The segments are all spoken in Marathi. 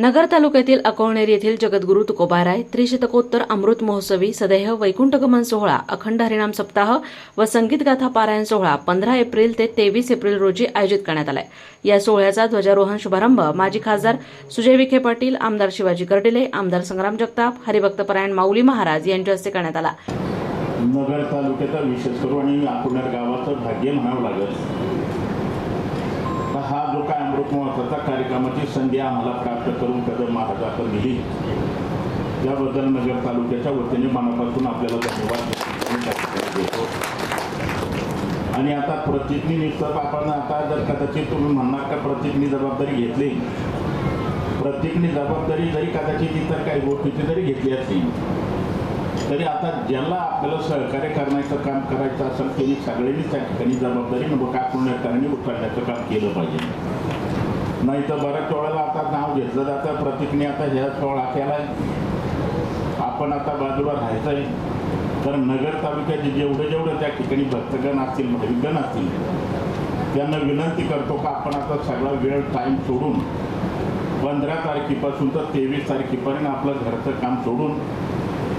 नगर तालुक्यातील अकोळनेर येथील जगद्गुरू तुकोबाराय त्रिशतकोत्तर अमृत महोत्सवी सदैह वैकुंठगमन सोहळा अखंड हरिणाम सप्ताह व संगीत गाथा पारायण सोहळा पंधरा एप्रिल ते तेवीस एप्रिल रोजी आयोजित करण्यात आलाय. या सोहळ्याचा ध्वजारोहण शुभारंभ माजी खासदार सुजय विखे पाटील आमदार शिवाजी कर्डिले आमदार संग्राम जगताप हरिभक्तपरायण माऊली महाराज यांच्या हस्ते करण्यात आला. नगर तालुक्याचा विशेष करून आणि गावाचं भाग्य म्हणावं लागेल. हा जो काय अमृत कार्यक्रमाची संधी आम्हाला प्राप्त करून कदम महाराजाकडे दिली. त्याबद्दल नगर तालुक्याच्या वतीने मनापासून आपल्याला धन्यवाद देतो आणि आता प्रतिज्ञेनिमित्त आपण आता जर कदाचित तुम्ही म्हणणार का प्रतिज्ञी जबाबदारी घेतली? प्रत्येकनी जबाबदारी जरी कदाचित इतर काही गोष्टीची जरी घेतली असली तरी आता ज्याला आपल्याला सहकार्य करण्याचं काम करायचं असेल त्यांनी सगळ्यांनी त्या ठिकाणी जबाबदारी नको का पुणेकरांनी उचलण्याचं काम केलं पाहिजे. नाही तर बऱ्याच वेळेला आता नाव घेतलं जातं. प्रतीकने आता ह्या सोहळा आहे आपण आता बाजूला राहायचं आहे तर नगर तालुक्याचे जेवढे जेवढे त्या ठिकाणी भक्तगण असतील भाविकगण असतील त्यांना विनंती करतो का आपण आता सगळा वेळ टाईम सोडून पंधरा तारखेपासून तर तेवीस तारखेपर्यंत आपलं घरचं काम सोडून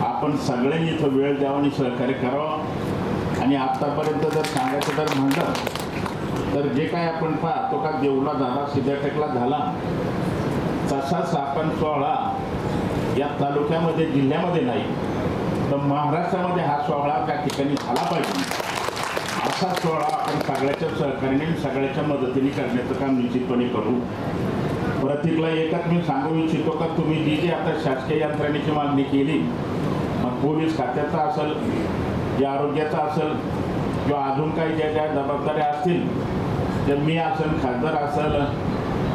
आपण सगळ्यांनी इथं वेळ द्यावा आणि सहकार्य करावं. आणि आत्तापर्यंत जर सांगायचं तर म्हणलं तर जे काय आपण पाहतो का देवला झाला सिद्धटेकला झाला तसाच आपण सोहळा या तालुक्यामध्ये जिल्ह्यामध्ये नाही तर महाराष्ट्रामध्ये हा सोहळा त्या ठिकाणी झाला पाहिजे. असा सोहळा आपण सगळ्याच्या सहकार्याने सगळ्याच्या मदतीने करण्याचं काम निश्चितपणे करू. प्रतीकला एकच मी सांगू इच्छितो का तुम्ही जी जी आता शासकीय यंत्रणेची मागणी केली मग पोलीस खात्याचा असेल जे आरोग्याचा असेल किंवा अजून काही ज्या ज्या जबाबदाऱ्या असतील तर मी असेल खासदार असेल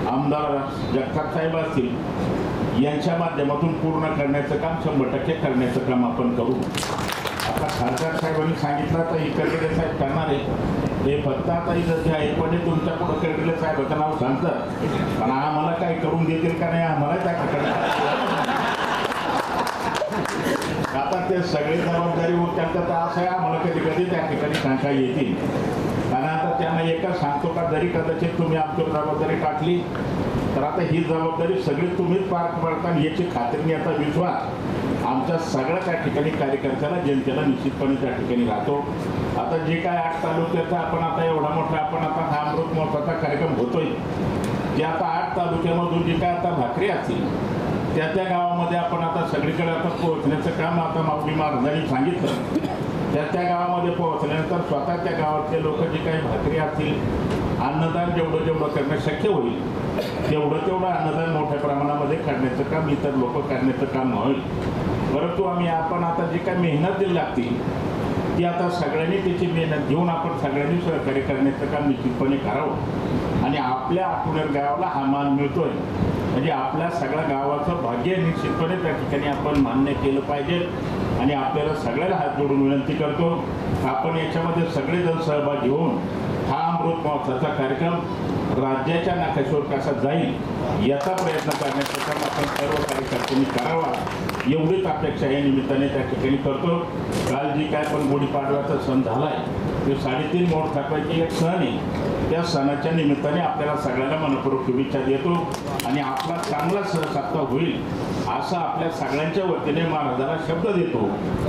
आमदार जगताप साहेब असतील यांच्या माध्यमातून पूर्ण करण्याचं काम शंभर टक्के करण्याचं काम आपण करू. आता खासदार साहेबांनी सांगितलं तर इकडे साहेब करणार. आहे हे फक्त आता इथं जे आहे पण तुमच्या पुढं कडले साहेबाचं नाव सांगतात. पण आम्हाला काय करून देतील का नाही आम्हाला त्या ठिकाणी आता ते सगळे जबाबदारी उचलतात तर असं आहे आम्हाला कधी कधी त्या ठिकाणी सांगता येतील. कारण आता त्यांना एकच सांगतो का जरी कदाचित तुम्ही आमच्यावर जबाबदारी टाकली तर आता ही जबाबदारी सगळी तुम्हीच पार पडता याची खात्री आता विश्वास आमच्या सगळ्या त्या ठिकाणी कार्यकर्त्याला जनतेला निश्चितपणे त्या ठिकाणी राहतो. आता जे काय आठ तालुक्याचा आपण आता एवढा मोठा आपण आता हा अमृत महोत्सवाचा कार्यक्रम होतोय. जे आता आठ तालुक्यामधून जे काय आता भाकरी असतील त्या त्या गावामध्ये आपण आता सगळीकडे आता पोहोचण्याचं काम आता माऊली महाराजांनी सांगितलं. त्या त्या गावामध्ये पोहोचल्यानंतर स्वतः त्या गावातले लोक जे काही भाकरी असतील अन्नदान जेवढं जेवढं करणं शक्य होईल तेवढं तेवढं अन्नदान मोठ्या प्रमाणामध्ये करण्याचं काम इतर लोक करण्याचं काम होईल. परंतु आम्ही आपण आता जी काही मेहनत दिली लागतील ती आता सगळ्यांनी त्याची मेहनत घेऊन आपण सगळ्यांनी सहकार्य करण्याचं काम निश्चितपणे करावं. आणि आपल्या आठवड्यात गावाला हा मान मिळतोय. म्हणजे आपल्या सगळ्या गावाचं भाग्य निश्चितपणे त्या ठिकाणी आपण मान्य केलं पाहिजे. आणि आपल्याला सगळ्याला हात जोडून विनंती करतो आपण याच्यामध्ये सगळेजण सहभाग घेऊन हा अमृत महोत्सवाचा कार्यक्रम राज्याच्या नाकाशोर कसा जाईल याचा प्रयत्न करण्याचं काम आपण सर्व कार्यकर्त्यांनी करावा एवढीच अपेक्षा या निमित्ताने त्या ठिकाणी करतो. काल जी काय पण गुढीपाडव्याचा सण झाला आहे ते साडेतीन मोड टाकवायची एक सण आहे. त्या सणाच्या निमित्ताने आपल्याला सगळ्यांना मनपूर्वक शुभेच्छा देतो आणि आपला चांगला सण सप्ताह होईल असं आपल्या सगळ्यांच्या वतीने महाराजांना शब्द देतो.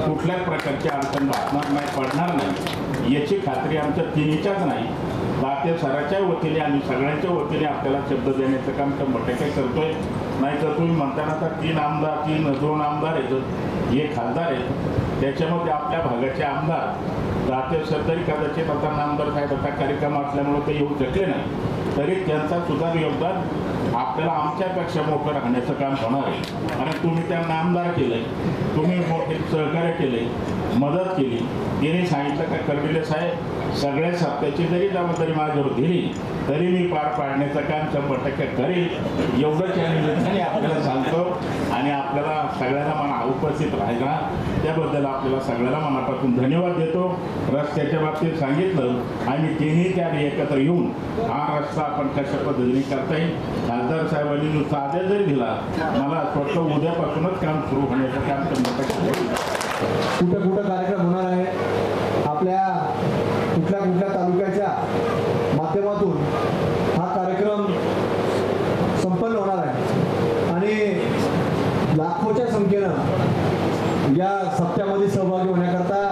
कुठल्याच प्रकारची अडचण भासणार नाही पडणार नाही. याची खात्री आमच्या तिन्हीच्याच नाही. दाते सराच्या वतीने आणि सगळ्यांच्या वतीने आपल्याला शब्द देण्याचं काम शंभर टक्के करतोय. नाही तर तुम्ही म्हणताना आता तीन आमदार तीन दोन आमदार आहेत. हे खासदार आहेत. त्याच्यामध्ये आपल्या भागाचे आमदार दाते सर तरी कदाचित आता नामदार साहेब आता कार्यक्रम असल्यामुळे ते येऊ शकले नाही. तरी त्यांचा सुद्धा योगदान आपल्याला आमच्यापेक्षा मोठं राहण्याचं काम होणार आहे. आणि तुम्ही त्यांना आमदार केलंय. तुम्ही मोठे सहकार्य केले मदत केली. तिने सांगितलं का कर्डिले साहेब सगळ्या सत्याची जरी जबाबदारी माझ्यावर दिली तरी मी पार पाडण्याचं काम शंभर टक्के करेल एवढंच या निमित्ताने आपल्याला सांगतो. आणि आपल्याला सगळ्यांना मना उपस्थित राहायला त्याबद्दल आपल्याला सगळ्याला मनापासून धन्यवाद देतो. रस्त्याच्या बाबतीत सांगितलं. आणि तिन्ही त्या एकत्र येऊन हा रस्ता आपण कशा पद्धतीने करता येईल खासदार साहेबांनी नुसता आदेश जरी दिला मला असं वाटतं उद्यापासूनच काम सुरू होण्याचं काम करण्यासाठी कुठं कुठं कार्यक्रम होणार आहे? आपल्या कुठल्या कुठल्या तालुक्याच्या माध्यमातून हा कार्यक्रम संपन्न होणार आहे. आणि लाखोच्या संख्येनं या सप्त्यामध्ये सहभागी होण्याकरता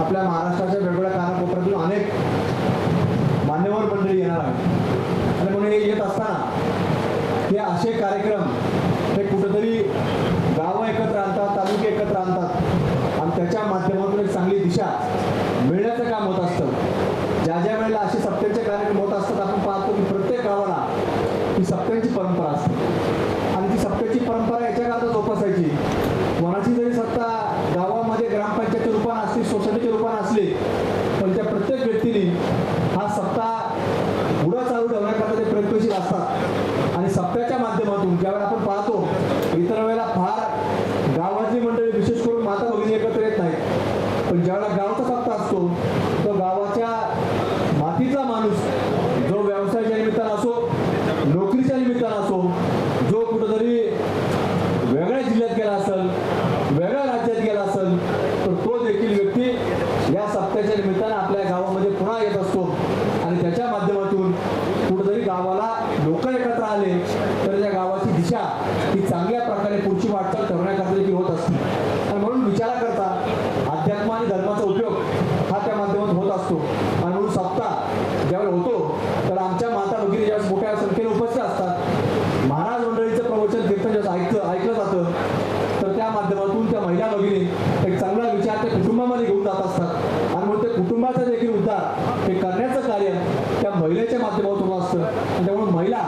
आपल्या महाराष्ट्राच्या वेगवेगळ्या कानाकोपऱ्यातून अनेक मान्यवर मंडळी येणार आहेत. आणि म्हणून हे येत असताना असे कार्यक्रम हे कुठंतरी गावं एकत्र आणतात तालुके एकत्र आणतात. आणि त्याच्या माध्यमातून एक चांगली दिशा मिळण्याचं काम होत असतं ज्या ज्या वेळेला असे सप्त्यांचे कार्यक्रम होत असतात आपण पाहतो की प्रत्येक गावाला ही सप्त्यांची परंपरा असते आणि ती सप्त्याची परंपरा याच्याकरता जोपासायची कोणाची जरी सत्ता गावामध्ये ग्रामपंचायतच्या रूपाने असली सोसायटीच्या रूपाने असली पण त्या प्रत्येक व्यक्तीने हा सप्ताह पुढं चालू ठेवण्याकरता ते प्रयत्नशील असतात आणि सप्त्याच्या माध्यमातून ज्यावेळेला आपण पाहतो इतर वेळेला फार गावातली मंडळी विशेष करून माता भगिनी एकत्र येत नाहीत पण ज्यावेळेला गावचा सप्ताह असतो तो गावाच्या मातीचा माणूस जो व्यवसायाच्या निमित्तानं असो नोकरीच्या निमित्तानं असो जो कुठंतरी वेगळ्या जिल्ह्यात गेला असेल वेगळ्या राज्यात गेला असेल तर तो देखील व्यक्ती या सप्त्याच्या निमित्तानं आपल्या गावामध्ये पुन्हा येत असतो आणि त्याच्या माध्यमातून कुठंतरी गावाला लोक एकत्र आले तर त्या गावाची दिशा ही चांगल्या प्रकारे पुढची वाटचाल करण्याकरता देखील होत असते आणि म्हणून विचाराकरता अध्यात्म आणि धर्माचा उपयोग हा त्या माध्यमातून होत असतो आणि म्हणून सप्ताह ज्यावेळेला होतो तर आमच्या माता भगिनी ज्यावेळेस मोठ्या संख्येने उपस्थित असतात महाराज मंडळीचं प्रवचन कीर्तन ज्यावेळेस ऐकलं ऐकलं जातं तर त्या माध्यमातून त्या महिला भगिनी एक चांगला विचार त्या कुटुंबामध्ये घेऊन जात असतात आणि म्हणून त्या कुटुंबाचा देखील उद्धार हे करण्याचं कार्य त्या महिलेच्या माध्यमातून होत असतं आणि त्यामुळे महिला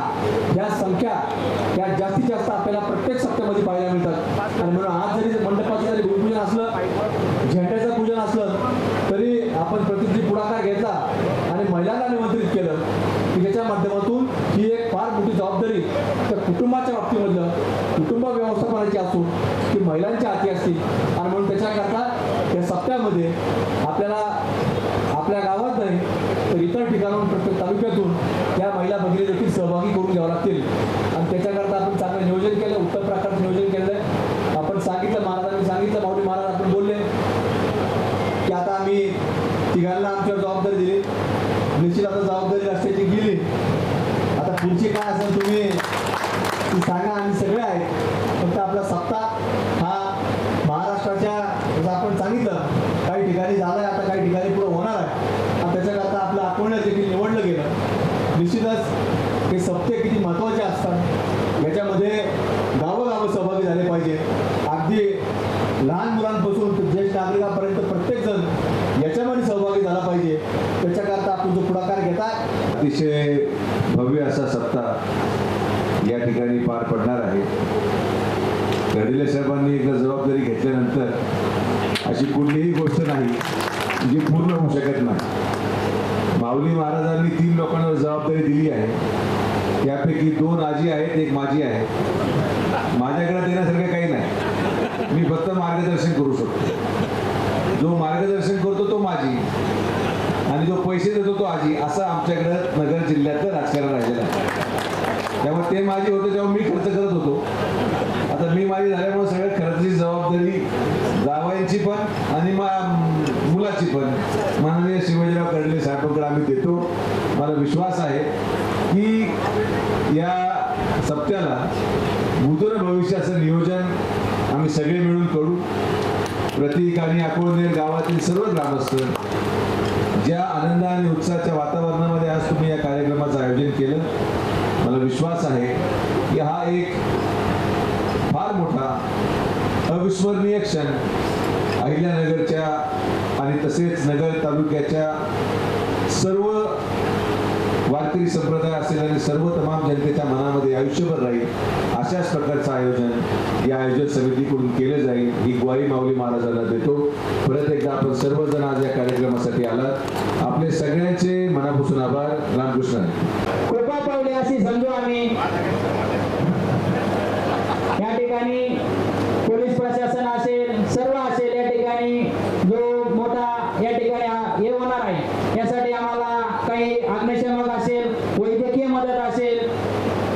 या संख्या या जास्तीत जास्त आपल्याला प्रत्येक सप्त्यामध्ये पाहायला मिळतात आणि म्हणून आज जरी मंडपाचं जरी भूमिपूजन असलं झेंड्याचं पूजन असलं तरी आपण प्रतिनिधी पुढाकार घेतला आणि महिलांना निमंत्रित केलं की त्याच्या माध्यमातून ही एक फार मोठी जबाबदारी त्या कुटुंबाच्या बाबतीमधलं कुटुंब व्यवस्थापनाची असो की महिलांच्या हाती असतील. आणि म्हणून त्याच्याकरता या सप्त्यामध्ये आपल्याला आपल्या गावात नाही तर इतर ठिकाणाहून प्रत्येक तालुक्यातून या महिला भगिनी देखील सहभागी करून घ्यावं लागतील. आणि त्याच्याकरता आपण चांगलं नियोजन केलं उत्तम प्रकारचं नियोजन केलं आहे आपण सांगितलं महाराजांनी सांगितलं माऊली महाराज आपण बोलले की आता आम्ही तिघांना आमच्यावर जबाबदारी दिली. निश्चित आता जबाबदारी रस्त्याची गेली. आता पुढची काय असेल तुम्ही सांगा आम्ही सगळे आहेत फक्त आपला सप्ताह हा महाराष्ट्राच्या जसं आपण सांगितलं काही ठिकाणी झालंय आता काही ठिकाणी पुढे होणार आहे आणि त्याच्याकरता आपलं अकोल्यात देखील निवडलं गेलं निश्चितच हे सप्ते किती महत्त्वाचे असतात याच्यामध्ये गावोगावं सहभागी झाले पाहिजे अगदी लहान मुलांपासून ते ज्येष्ठ नागरिकांपर्यंत प्रत्येकजण याच्यामध्ये सहभागी झाला पाहिजे. त्याच्याकरता आपण जो पुढाकार घेताय अतिशय भव्य असा सप्ताह या ठिकाणी पार पडणार आहे. घडिले साहेबांनी एकदा जबाबदारी घेतल्यानंतर अशी कुठलीही गोष्ट नाही जी पूर्ण होऊ शकत नाही. माऊली महाराजांनी तीन लोकांवर जबाबदारी दिली आहे. त्यापैकी दोन आजी आहेत एक माझी आहे. माझ्याकडे देण्यासारखं काही नाही. मी फक्त मार्गदर्शन करू शकतो. जो मार्गदर्शन करतो तो माझी. आणि जो पैसे देतो तो आजी. असं आमच्याकडं नगर जिल्ह्यातलं राजकारण राहिलेलं आहे. त्यामुळे ते माझी होते तेव्हा मी खर्च करत होतो. आता मी माझी झाल्यामुळे सगळ्या खर्चाची जबाबदारी जावयांची पण आणि मुलाची पण. माननीय शिवाजीराव कडले साहेबांकडे आम्ही देतो. मला विश्वास आहे की या सप्त्याला नूतन भविष्याचं नियोजन आम्ही सगळे मिळून करू. प्रतीक आणि अकोळनेर गावातील सर्व ग्रामस्थ ज्या आनंद आणि उत्साहाच्या वातावरणामध्ये आज तुम्ही या कार्यक्रमाचं आयोजन केलं मला विश्वास आहे की हा एक फार मोठा अविस्मरणीय क्षण अहिल्यानगरच्या आणि तसेच नगर तालुक्याच्या सर्व वारकरी संप्रदाय असेल आणि सर्व तमाम जनतेच्या मनामध्ये आयुष्यभर राहील अशाच प्रकारचं आयोजन या आयोजन समितीकडून केलं जाईल ही ग्वाही माऊली महाराजांना देतो. परत एकदा आपण सर्वजण आज या कार्यक्रमासाठी आलात. आपले सगळ्यांचे मनापासून आभार. रामकृष्ण. कृपा पावले अशी समजू आम्ही या ठिकाणी पोलीस प्रशासन असेल सर्व असेल या ठिकाणी जो मोठा या ठिकाणी आ- हे होणार आहे यासाठी आम्हाला काही अग्निशमक असेल वैद्यकीय मदत असेल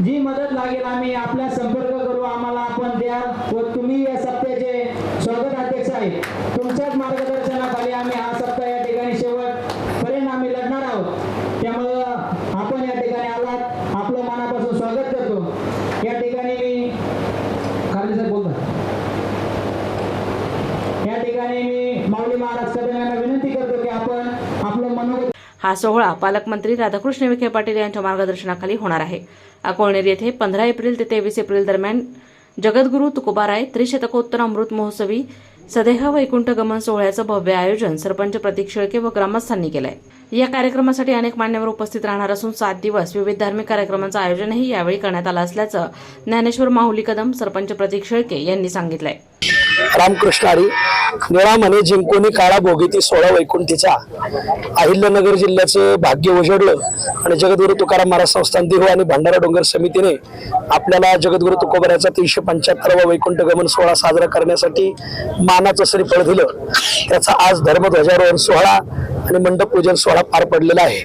जी मदत लागेल आम्ही आपला संपर्क करू आम्हाला आपण द्या व तुम्ही या सप्त्याचे स्वागत अध्यक्ष आहे तुमच्याच मार्गदर्शनाखाली आम्ही हा सप्ताह या ठिकाणी शेवट पर्यंत आम्ही लढणार आहोत त्यामुळं आपण या ठिकाणी आलात आपलं मनापासून स्वागत करतो या ठिकाणी मी खाली साहेब बोलता हा सोहळा पालकमंत्री राधाकृष्ण विखे पाटील यांच्या मार्गदर्शनाखाली होणार आहे. अकोळनेर येथे पंधरा एप्रिल ते तेवीस एप्रिल दरम्यान जगद्गुरू तुकोबाराय त्रिशतकोत्तर अमृत महोत्सवी सदेह वैकुंठ गमन सोहळ्याचं भव्य आयोजन सरपंच प्रतीक शेळके व ग्रामस्थांनी केलंय. या कार्यक्रमासाठी अनेक मान्यवर उपस्थित राहणार असून सात दिवस विविध धार्मिक कार्यक्रमांचं आयोजनही यावेळी करण्यात आलं असल्याचं ज्ञानेश्वर माहुली कदम सरपंच प्रतीक शेळके यांनी सांगितलंय. रामकृष्ण हरी. निळा म्हणे जिंकोनी काळा भोगीती सोळा वैकुंठीचा. अहिल्यानगर जिल्ह्याचं भाग्य उजडलं आणि जगद्गुरु तुकाराम महाराज संस्थान देहू आणि भंडारा डोंगर समितीने आपल्याला जगद्गुरु तुकोबऱ्याचा तीनशे पंच्याहत्तरावा वैकुंठ गमन सोहळा साजरा करण्यासाठी मानाचं श्रीफळ दिलं. त्याचा आज धर्मध्वजारोहण सोहळा. आणि मंडप पूजन सोहळा पार पडलेला आहे.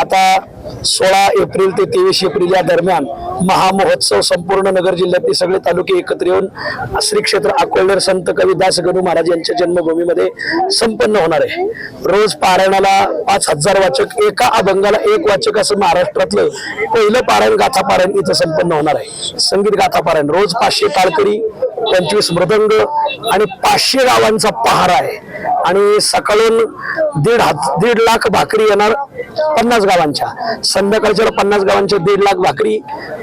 आता सोळा एप्रिल ते तेवीस एप्रिल या दरम्यान महामहोत्सव संपूर्ण नगर जिल्ह्यातील सगळे तालुके एकत्र येऊन श्री क्षेत्र अकोलनेर संत कवी दास गणू महाराज यांच्या जन्मभूमीमध्ये संपन्न होणार आहे. रोज पारायणाला पाच हजार वाचक एका अभंगाला एक वाचक असं महाराष्ट्रातलं पहिलं पारायण गाथा पारायण इथं संपन्न होणार आहे. संगीत गाथा पारायण रोज पाचशे टाळकरी पंचवीस मृदंग आणि पाचशे गावांचा पहारा आहे. आणि सकाळून दीड हात दीड लाख भाकरी येणार पन्नास गावांच्या. संध्याकाळच्या पन्नास गावांच्या दीड लाख भाकरी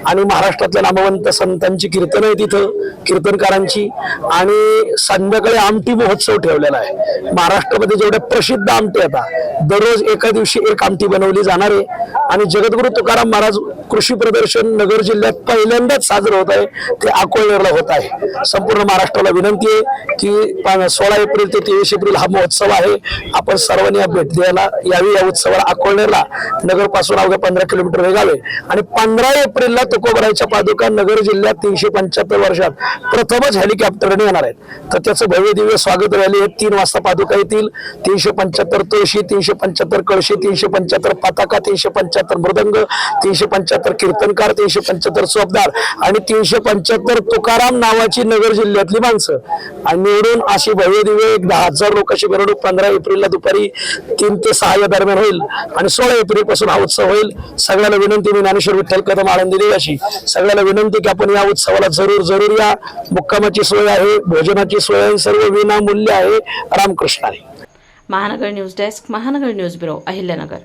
आणि महाराष्ट्रातल्या नामवंत संतांची कीर्तन आहे तिथं कीर्तनकारांची. आणि संध्याकाळी आमटी महोत्सव ठेवलेला आहे. महाराष्ट्रामध्ये जेवढ्या प्रसिद्ध आमटी येतात दररोज एका दिवशी एक आमटी बनवली जाणार आहे. आणि जगद्गुरु तुकाराम महाराज कृषी प्रदर्शन नगर जिल्ह्यात पहिल्यांदाच साजरं होत आहे. ते अकोळनेरला होत आहे. संपूर्ण महाराष्ट्राला विनंती आहे की सोळा एप्रिल ते तेवीस एप्रिल हा महोत्सव आहे. आपण सर्वांनी या भेट द्यायला यावी या उत्सवाला अकोळनेरला नगरपासून अवघ्या पंधरा किलोमीटर वेगावे आणि पंधरा एप्रिलला तुकोबरायच्या पादुका नगर जिल्ह्यात तीनशे पंच्याहत्तर वर्षात प्रथमच हेलिकॉप्टरने येणार आहेत. तर त्याचं भव्य दिव्य स्वागत रॅली आहे. तीन वाजता पादुका येतील. तीनशे पंच्याहत्तर तुळशी तीनशे पंच्याहत्तर कळशी तीनशे पंच्याहत्तर पताका तीनशे पंच्याहत्तर मृदंग तीनशे पंच्याहत्तर कीर्तनकार तीनशे पंच्याहत्तर सोबदार आणि तीनशे पंच्याहत्तर तुकाराम नावाची नगर जिल्ह्यातली माणसं. आणि निवडून अशी भव्य दिव्य एक दहा हजार लोकांची मिरवणूक पंधरा एप्रिलला दुपारी तीन ते सहा या दरम्यान होईल आणि सोळा एप्रिलपासून हा उत्सव होईल. सगळ्याला विनंती मी ज्ञानेश्वर विठ्ठल कदम आळंदी अशी सगळ्याला विनंती की आपण या उत्सवाला जरूर जरूर या. मुक्कामाची सोय आहे भोजनाची सोय आहे सर्व विनामूल्य आहे. रामकृष्ण आहे Mahanagar news desk Mahanagar news bureau Ahilyanagar.